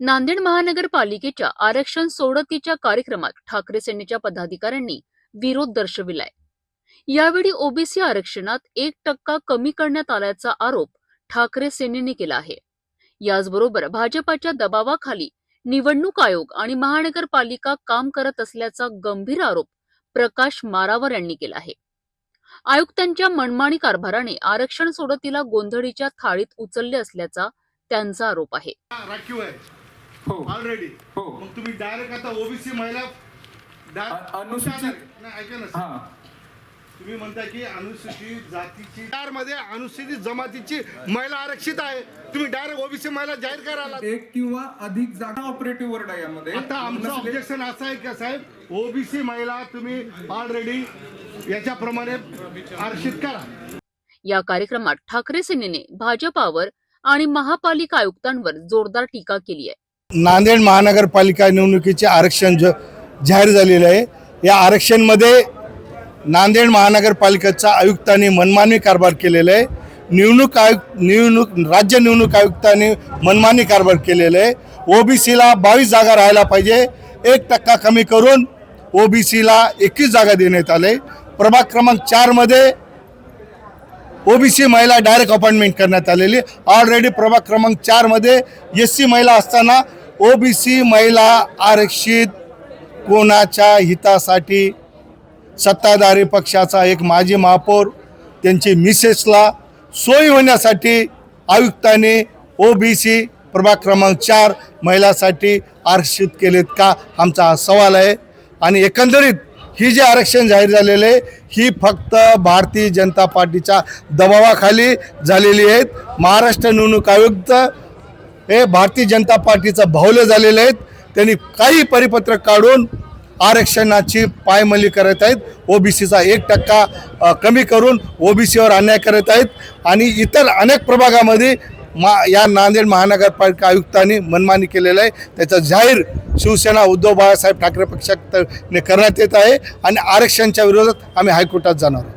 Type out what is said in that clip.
नांदेड महानगरपालिकेच्या आरक्षण सोडतीच्या कार्यक्रमात ठाकरे सेनेच्या पदाधिकाऱ्यांनी विरोध दर्शविलाय. यावेळी ओबीसी आरक्षणात एक टक्का कमी करण्यात आल्याचा आरोप ठाकरे सेनेने केला आहे. याचबरोबर भाजपाच्या दबावाखाली निवडणूक आयोग आणि महानगरपालिका काम करत असल्याचा गंभीर आरोप प्रकाश मारावर यांनी केला आहे. आयुक्तांच्या मनमानी कारभाराने आरक्षण सोडतीला गोंधळीच्या थाळीत उचलले असल्याचा त्यांचा आरोप आहे. राखीव आहे. हो. ऑलरेडी हो. मग तुम्ही डायरेक्ट आता ओबीसी महिला अ- अनुसूचित- नाही, ऐका ना. सर. हा. तुम्ही म्हणता की अनुसूचित जातीची चारमध्ये अनुसूचित जमातीची महिला आरक्षित आहे. तुम्ही डायरेक्ट ओबीसी महिला जाहीर करायला एक किंवा अधिक जागा ऑपरेटिव्ह वर्ड आहे यामध्ये. आता आमचं नसले- ऑब्जेक्शन असं आहे का साहेब? ओबीसी महिला तुम्ही ऑलरेडी याच्याप्रमाणे आरक्षित करा. या कार्यक्रमात ठाकरे सेनेने भाजपावर आणि महापालिका आयुक्तांवर जोरदार टीका केली आहे. नांदेड महानगरपालिका निवडणुकीचे आरक्षण ज जाहीर झालेलं आहे. या आरक्षणमध्ये नांदेड महानगरपालिकेच्या आयुक्तांनी मनमानी कारभार केलेला आहे. निवडणूक आयुक्त निवडणूक राज्य निवडणूक आयुक्तांनी मनमानी कारभार केलेला आहे. ओबीसीला बावीस जागा राहायला पाहिजे. एक टक्का कमी करून ओबीसीला एकवीस जागा देण्यात आले. प्रभाग क्रमांक चारमध्ये ओबीसी महिला डायरेक्ट अपॉइंटमेंट करण्यात आलेली. ऑलरेडी प्रभाग क्रमांक चारमध्ये एस सी महिला असताना ओबीसी महिला आरक्षित कोणाच्या हितासाठी सत्ताधारी पक्षाचा एक माजी महापौर त्यांची मिसेसला सोयी होण्यासाठी आयुक्तांनी ओबीसी प्रभाग क्रमांक चार महिलासाठी आरक्षित केलेत का? आमचा हा सवाल आहे. आणि एकंदरीत ही जे आरक्षण जाहीर झालेले आहे ही फक्त भारतीय जनता पार्टीच्या दबावाखाली झालेली आहेत. महाराष्ट्र निवडणूक आयुक्त हे भारतीय जनता पार्टीचं भावले झालेले आहेत. त्यांनी काही परिपत्रक काढून आरक्षणाची पायमल्ली करत आहेत. ओबीसीचा एक टक्का कमी करून ओबीसीवर अन्याय करत आहेत. आणि इतर अनेक प्रभागामध्ये मा या नांदेड महानगरपालिका आयुक्तांनी मनमानी केलेलं आहे. त्याचा जाहीर शिवसेना उद्धव बाळासाहेब ठाकरे पक्षाने करण्यात येत आहे. आणि आरक्षणच्या विरोधात आम्ही हायकोर्टात जाणार आहोत.